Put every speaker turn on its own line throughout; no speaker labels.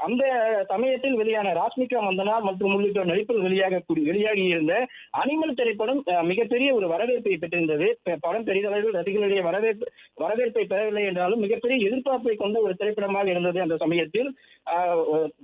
அந்த சமயத்தில் வெளியான ராஷ்மிகா மந்தனா மற்றும் உள்ளிட்ட நடிப்பில் வெளியாக வெளியாகி இருந்த அனிமல் திரைப்படம் மிகப்பெரிய ஒரு வரவேற்பை பெற்றிருந்தது. படம் பெரிதளவில் ரசிகர்களுடைய வரவேற்பு வரவேற்பை பெறவில்லை என்றாலும் மிகப்பெரிய எதிர்பார்ப்பை கொண்ட ஒரு திரைப்படமாக இருந்தது அந்த சமயத்தில்.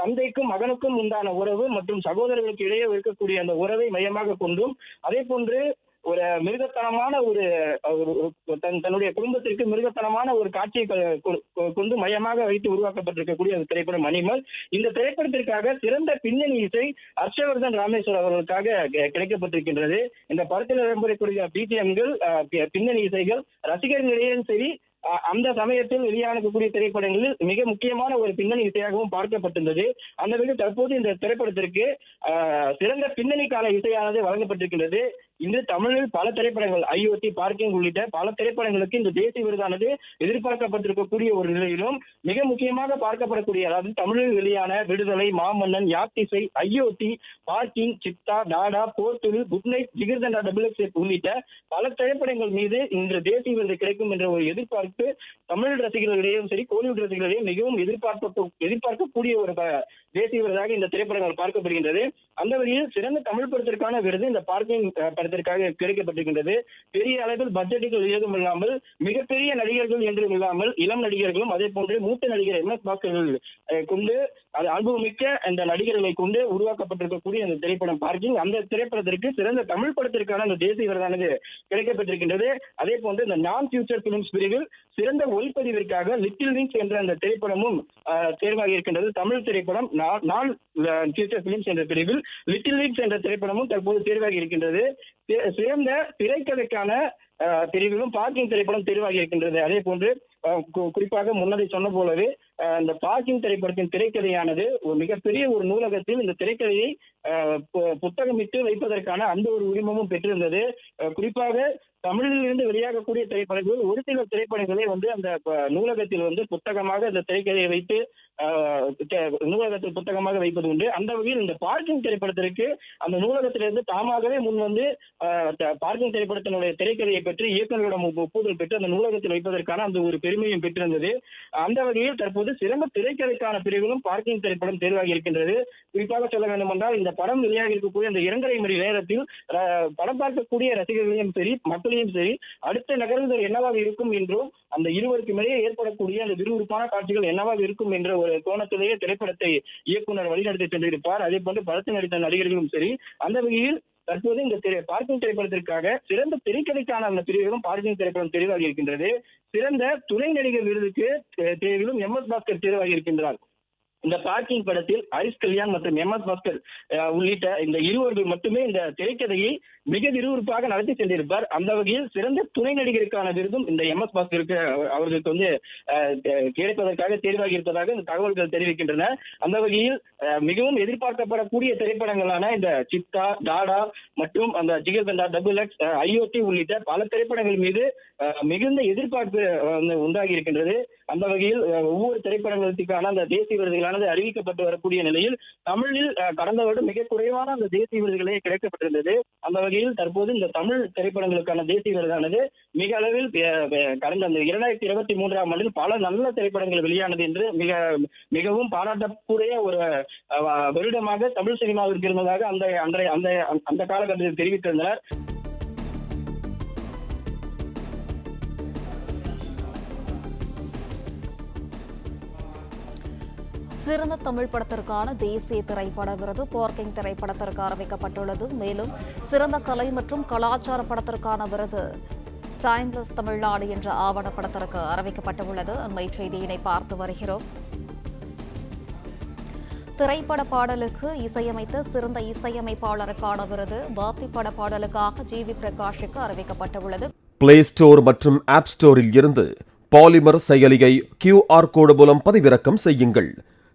தந்தைக்கும் மகனுக்கும் உண்டான உறவு மற்றும் சகோதரர்களுக்கு இடையே இருக்கக்கூடிய அந்த உறவை மையமாக கொண்டும் அதே போன்று ஒரு மிருகத்தனமான ஒரு தன் தன்னுடைய குடும்பத்திற்கு மிருகத்தனமான ஒரு காட்சியை கொ- கொண்டு மையமாக வைத்து உருவாக்கப்பட்டிருக்கக்கூடிய அந்த திரைப்படம் மணிமல் இந்த திரைப்படத்திற்காக சிறந்த பின்னணி இசை ஹர்ஷவர்தன் ராமேஸ்வர் அவர்களுக்காக கிடைக்கப்பட்டிருக்கின்றது. இந்த படத்தில் இடம்பெறக்கூடிய பிடிஎம்கள் பின்னணி இசைகள் ரசிகர்களிடையும் சரி அஹ், அந்த சமயத்தில் வெளியானக்கூடிய திரைப்படங்களில் மிக முக்கியமான ஒரு பின்னணி இசையாகவும் பார்க்கப்பட்டிருந்தது. அந்த வகையில் தற்போது இந்த திரைப்படத்திற்கு அஹ், சிறந்த பின்னணிக்கான இசையானது வழங்கப்பட்டிருக்கின்றது. இன்று தமிழில் பல திரைப்படங்கள் ஐஓடி பார்க்கிங் உள்ளிட்ட பல திரைப்படங்களுக்கு இந்த தேசிய விருதானது எதிர்பார்க்கப்பட்டிருக்கக்கூடிய ஒரு நிலையிலும் மிக முக்கியமாக பார்க்கப்படக்கூடிய அதாவது தமிழில் வெளியான Viduthalai Maamannan Yaathisai IoT parking Chithha Dada Porthozhil good night Jigarthanda double X உள்ளிட்ட பல திரைப்படங்கள் மீது இன்று தேசிய விருது கிடைக்கும் என்ற ஒரு எதிர்பார்ப்பு தமிழ் ரசிகர்களிடையும் சரி கோலிவுட் ரசிகர்களிடையும் மிகவும் எதிர்பார்க்க எதிர்பார்க்கக்கூடிய ஒரு தேசிய விருதாக இந்த திரைப்படங்கள் பார்க்கப்படுகின்றது. அந்த வகையில் சிறந்த தமிழ் படத்திற்கான விருது இந்த பார்க்கிங் படத்திற்காக கிடைக்கப்பட்டிருக்கின்றது பெரிய அளவில் பட்ஜெட்டுகள் ஏதும் இல்லாமல் மிகப்பெரிய நடிகர்கள் என்றும் இல்லாமல் இளம் நடிகர்களும் அதே போன்று மூத்த நடிகர் எம் எஸ் பாஸ்கர்கள் கொண்டு அது அனுபவமிக்க அந்த நடிகர்களை கொண்டு உருவாக்கப்பட்டிருக்கக்கூடிய அந்த திரைப்படம் பார்க்கிங். அந்த திரைப்படத்திற்கு சிறந்த தமிழ் படத்திற்கான அந்த தேசிய விருதானது கிடைக்கப்பட்டிருக்கின்றது. அதே போன்று இந்த நான் ஃபியூச்சர் பிலிம்ஸ் பிரிவில் சிறந்த ஒளிப்பதிவிற்காக லிட்டில் விங்ஸ் என்ற அந்த திரைப்படமும் தேர்வாகி இருக்கின்றது. தமிழ் திரைப்படம் நான் ஃபியூச்சர் பிலிம்ஸ் என்ற பிரிவில் லிட்டில் விங்ஸ் என்ற திரைப்படமும் தற்போது தேர்வாகி இருக்கின்றது. சிறந்த திரைக்கதைக்கான பிரிவிலும் பார்க்கிங் திரைப்படம் தேர்வாகி இருக்கின்றது. அதே போன்று குறிப்பாக முன்னதை சொன்ன போலவே இந்த பார்க்கிங் திரைப்படத்தின் திரைக்கதையானது ஒரு மிகப்பெரிய ஒரு நூலகத்தில் இந்த திரைக்கதையை புத்தகமிட்டு வைப்பதற்கான அந்த ஒரு உரிமமும் பெற்றிருந்தது. குறிப்பாக தமிழில் இருந்து வெளியாகக்கூடிய திரைப்படங்கள் ஒரு சில திரைப்படங்களே வந்து அந்த நூலகத்தில் வந்து புத்தகமாக அந்த திரைக்கதையை வைத்து நூலகத்தில் புத்தகமாக வைப்பது உண்டு. அந்த வகையில் இந்த பார்க்கிங் திரைப்படத்திற்கு அந்த நூலகத்திலிருந்து தாமாகவே முன் வந்து பார்க்கிங் திரைப்படத்தினுடைய திரைக்கதையை பெற்று இயக்குநர்களிடம் ஒப்புதல் பெற்று அந்த நூலகத்தில் வைப்பதற்கான அந்த ஒரு பெருமையும் பெற்றிருந்தது. அந்த வகையில் தற்போது சிறந்த திரைக்கதைக்கான பிரிவிலும் பார்க்கிங் திரைப்படம் தேர்வாகி இருக்கின்றது. குறிப்பாக சொல்ல வேண்டும் என்றால் இந்த படம் வெளியாக இருக்கக்கூடிய இந்த இரண்டரை மணி நேரத்தில் படம் பார்க்கக்கூடிய ரசிகர்களையும் சரி மக்களையும் சரி அடுத்த நகர்வுகள் என்னவாக இருக்கும் என்றும் அந்த இருவருக்கும் இடையே ஏற்படக்கூடிய அந்த விறுவிறுப்பான காட்சிகள் என்னவாக இருக்கும் என்ற ஒரு கோணத்திலேயே திரைப்படத்தை இயக்குனர் வழிநடத்தி சென்றிருப்பார். அதே போன்று படத்தில் நடித்த நடிகர்களும் சரி அந்த வகையில் தற்போது இந்த பார்க்கிங் திரைப்படத்திற்காக சிறந்த திரைக்கதைக்கான அந்த பிரிவிலும் பார்க்கிங் திரைப்படம் தெரிவாகி இருக்கின்றது. சிறந்த துணை நடிகர் விருதுக்கு தேர்விலும் எம் எஸ் பாஸ்கர் தேர்வாகி இருக்கின்றார். இந்த பார்க்கிங் படத்தில் ஹரிஷ் கல்யாண் மற்றும் எம் எஸ் பாஸ்கர் உள்ளிட்ட இந்த இருவர்கள் மட்டுமே இந்த திரைக்கதையை மிக விறுவிறுப்பாக நடத்தி சென்றிருப்பார். அந்த வகையில் சிறந்த துணை நடிகருக்கான விருதும் இந்த எம் எஸ் பாஸ்கருக்கு அவர்களுக்கு வந்து கிடைப்பதற்காக தேர்வாகி இருப்பதாக இந்த தகவல்கள் தெரிவிக்கின்றன. அந்த வகையில் மிகவும் எதிர்பார்க்கப்படக்கூடிய திரைப்படங்களான இந்த சித்தா டாடா மற்றும் அந்த ஜிகர்தண்டா டபுள் எக்ஸ் ஐஓடி உள்ளிட்ட பல திரைப்படங்கள் மீது அஹ், மிகுந்த எதிர்பார்ப்பு உண்டாகி இருக்கின்றது. அந்த வகையில் ஒவ்வொரு திரைப்படங்களுக்கான அந்த தேசிய விருதுகளானது அறிவிக்கப்பட்டு வரக்கூடிய நிலையில் தமிழில் கடந்த வருடம் மிக குறைவான அந்த தேசிய விருதுகளே கிடைக்கப்பட்டிருந்தது. அந்த வகையில் தற்போது இந்த தமிழ் திரைப்படங்களுக்கான தேசிய விருதானது மிக அளவில் கடந்த அந்த இரண்டாயிரத்தி இருபத்தி மூன்றாம் ஆண்டில் பல நல்ல திரைப்படங்கள் வெளியானது என்று மிக மிகவும் பாராட்டக்கூடிய ஒரு வருடமாக தமிழ் சினிமாவிற்கு இருந்ததாக அந்த அன்றைய அந்த அந்த காலகட்டத்தில் தெரிவித்திருந்தனர்.
சிறந்த தமிழ் படத்திற்கான தேசிய திரைப்பட விருது பார்க்கிங் திரைப்படத்திற்கு அறிவிக்கப்பட்டுள்ளது. மேலும் சிறந்த கலை மற்றும் கலாச்சார படத்திற்கான விருது டைம்லெஸ் தமிழ்நாடு என்ற ஆவணப்படத்திற்கு அறிவிக்கப்பட்டுள்ளது. அண்மை செய்தியினை பார்த்து வருகிறோம். திரைப்பட பாடலுக்கு இசையமைத்த சிறந்த இசையமைப்பாளருக்கான விருது பாத்தி பட பாடலுக்காக ஜி வி பிரகாஷுக்கு அறிவிக்கப்பட்டுள்ளது.
பிளே ஸ்டோர் மற்றும் ஆப் ஸ்டோரில் இருந்து பாலிமர் செயலியை கியூஆர் கோடு மூலம் பதிவிறக்கம் செய்யுங்கள்.